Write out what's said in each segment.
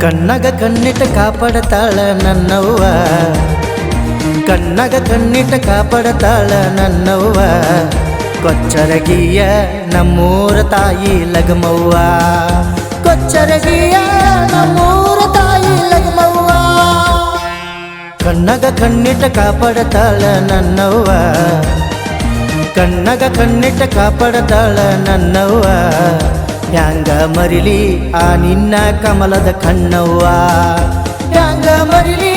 ಕಣ್ಣಗ ಕಣ್ಣಿಟ್ಟು ಕಾಪಾಡತಾಳ ನನ್ನವ್ವ ಕಣ್ಣಗ ಕಣ್ಣಿಟ್ಟ ಕಾಪಾಡತಾಳ ನನ್ನವ್ವ. ಕೊಚ್ಚರಗಿಯ ನಮ್ಮೂರ ತಾಯಿ ಲಗಮವ್ವ. ಕೊಚ್ಚರಗಿಯ ನಮ್ಮೂರ ತಾಯಿ ಲಗಮವ್ವ. ಕಣ್ಣಗ ಕಣ್ಣಿಟ್ಟ ಕಾಪಾಡತಾಳ ನನ್ನವ್ವ. ಕಣ್ಣಗ ಕಣ್ಣಿಟ್ಟ ಕಾಪಾಡತಾಳ ನನ್ನವ್ವ. ಹ್ಯಾಂಗ ಮರಿಲಿ ಆ ನಿನ್ನ ಕಮಲದ ಕಣ್ಣವ್ವ. ಹ್ಯಾಂಗ ಮರಿಲಿ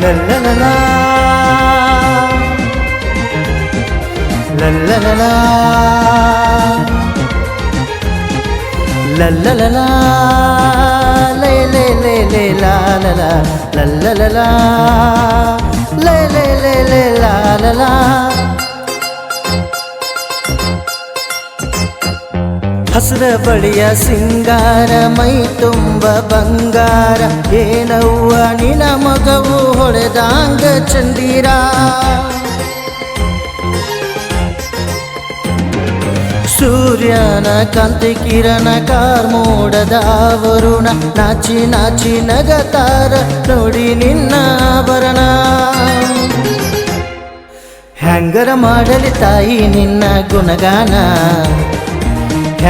La la la la La la la la La la la la Lay lay lay lay la la la La la la la Lay lay lay lay la la la ಹಸಿರ ಬಳಿಯ ಸಿಂಗಾರ, ಮೈ ತುಂಬ ಬಂಗಾರ. ಏನವ್ವ ನಿನ ಮಗವು ಹೊಳೆದಾಂಗ ಚಂದೀರ? ಸೂರ್ಯನ ಕಾಂತಿ ಕಿರಣ ಕಾರ್ಮೋಡದ ವರುಣ. ನಾಚಿ ನಾಚಿ ನಗತಾರ, ನೋಡಿ ನಿನ್ನ ಆಭರಣ. ಹ್ಯಾಂಗರ ಮಾಡಲಿ ತಾಯಿ ನಿನ್ನ ಗುಣಗಾನ.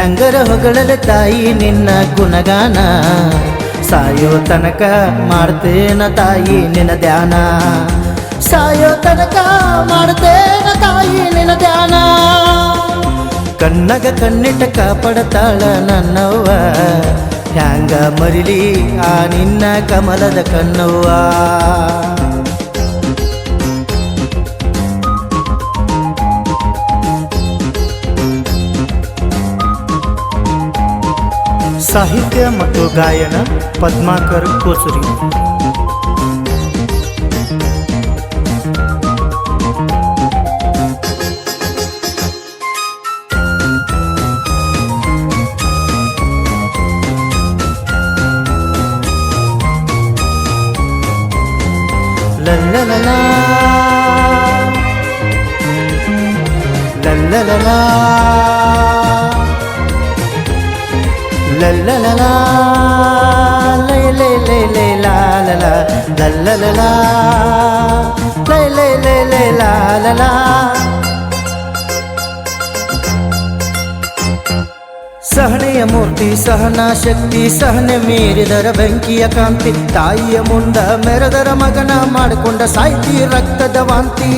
ಹೆಂಗರ ಹೊಗಳಲೆ ತಾಯಿ ನಿನ್ನ ಗುಣಗಾನ. ಸಾಯೋ ತನಕ ಮಾಡ್ತೇನ ತಾಯಿ ನಿನ್ನ ಧ್ಯಾನ. ಸಾಯೋ ತನಕ ಮಾಡ್ತೇನ ತಾಯಿ ನಿನ್ನ ಧ್ಯಾನ. ಕಣ್ಣಗ ಕಣ್ಣಿಟ್ಟ ಕಾಪಾಡತಾಳ ನನ್ನವ್ವ. ಹ್ಯಾಂಗ ಮರಿಲಿ ಆ ನಿನ್ನ ಕಮಲದ ಕಣ್ಣವ್ವ. ಸಾಹಿತ್ಯ ಮತ್ತು ಗಾಯನ ಪದ್ಮಾಕರ್ ಕೋಸುರಿ La la ಲೈ ಲೈ ಲೈ ಲೈ ಲೈ ಲೈ ಲೈ ಸಹನೆಯ ಮೂರ್ತಿ, ಸಹನಾ ಶಕ್ತಿ, ಸಹನೆ ಮೀರಿದರ ಬೆಂಕಿಯ ಕಾಂತಿ, ತಾಯಿಯ ಮುಂದ ಮೆರೆದರ ಮಗನ ಮಾಡಿಕೊಂಡ ಸಾಯ್ತಿ ರಕ್ತದ ವಾಂತಿ.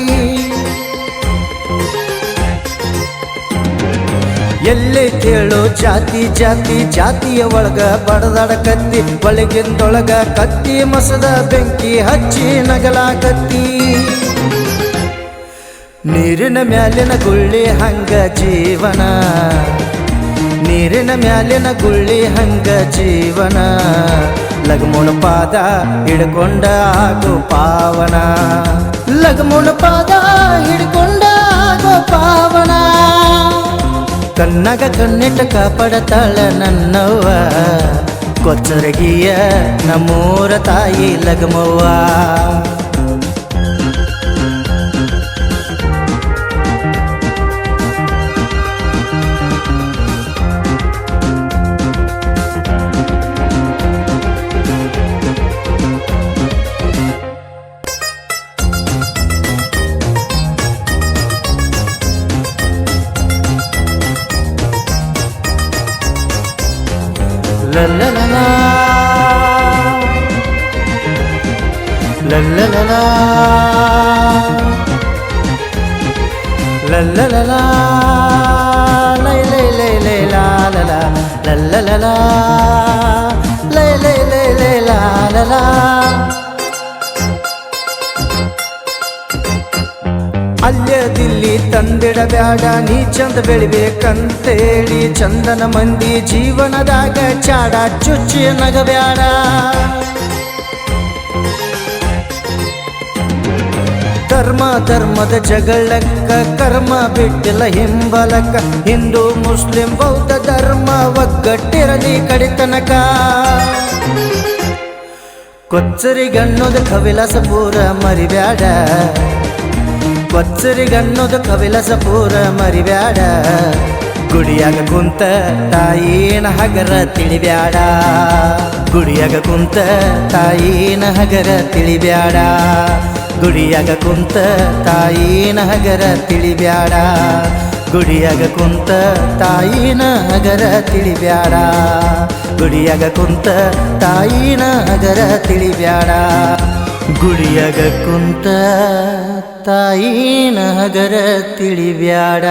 ಎಲ್ಲೇ ಕೇಳು ಜಾತಿ ಜಾತಿ, ಜಾತಿಯ ಒಳಗ ಬಡದಾಡ ಕತ್ತಿ, ಒಳಗಿಂದೊಳಗ ಕತ್ತಿ, ಮಸದ ಬೆಂಕಿ ಹಚ್ಚಿ ನಗಲ ಕತ್ತಿ ನೀರಿನ ಮ್ಯಾಲಿನ ಗುಳ್ಳಿ ಹಂಗ ಜೀವನ. ನೀರಿನ ಮ್ಯಾಲಿನ ಗುಳ್ಳಿ ಹಂಗ ಜೀವನ. ಲಗಮುಣ ಪಾದ ಹಿಡ್ಕೊಂಡ ಆಗೋ ಪಾವನ. ಲಗಮುಣ ಪಾದ ಹಿಡ್ಕೊಂಡ ಆಗೋ ಪಾವನ. ಕಣ್ಣಗ ಕಣ್ಣಿಟ್ಟ ಕಾಪಾಡತಾಳ ನನ್ನವ್ವ. ಕೊಚ್ಚರಗಿಯ ನಮ್ಮೂರ ತಾಯಿ ಲಗಮವ್ವ. La la la la ಅಲ್ಯದಿಲ್ಲಿ ತಂದಿಡಬ್ಯಾಡ ನೀ ಚಂದ ಬೆಳಿಬೇಕಂತೇಳಿ ಚಂದನ ಮಂದಿ ಜೀವನದಾಗ ಚಾಡ, ಚುಚ್ಚಿ ನಗಬ್ಯಾಡ. ಧರ್ಮ ಧರ್ಮದ ಜಗಳಕ್ಕ, ಕರ್ಮ ಬಿಟ್ಟಿಲ್ಲ ಹಿಂಬಲಕ್ಕ. ಹಿಂದೂ, ಮುಸ್ಲಿಂ ಬೌದ್ಧ ಧರ್ಮ ಒಗ್ಗಟ್ಟಿರಲಿ ಕಡಿತನಕ. ಕೊಚ್ಚರಿಗನ್ನೋದು ಕವಿಲಾಸ ಪೂರ ಮರಿಬ್ಯಾಡ. ಕೊಚ್ಚರಿಗನ್ನೋದು ಕವಿಲಸ ಪೂರ ಮರಿಬ್ಯಾಡ. ಗುಡಿಯಾಗ ಕುಂತ ತಾಯಿನ ಹಗರ ತಿಳಿಬ್ಯಾಡ. ಗುಡಿಯಾಗ ಕುಂತ ತಾಯಿನ ಹಗರ ತಿಳಿಬ್ಯಾಡ. ಗುಡಿಯಾಗ ಕುಂತ ತಾಯಿನ ಹಗರ ತಿಳಿಬ್ಯಾಡ. ಗುಡಿಯಾಗ ಕುಂತ ತಾಯಿನ ಹಗರ ತಿಳಿಬ್ಯಾಡ. ಗುಡಿಯಾಗ ಕುಂತ ತಾಯಿನ ಹಗರ ತಿಳಿಬ್ಯಾಡ. ಗುಡಿಯಾಗ ಕುಂತ ತಾಯಿನ ಹಗರ ತಿಳಿಬ್ಯಾಡ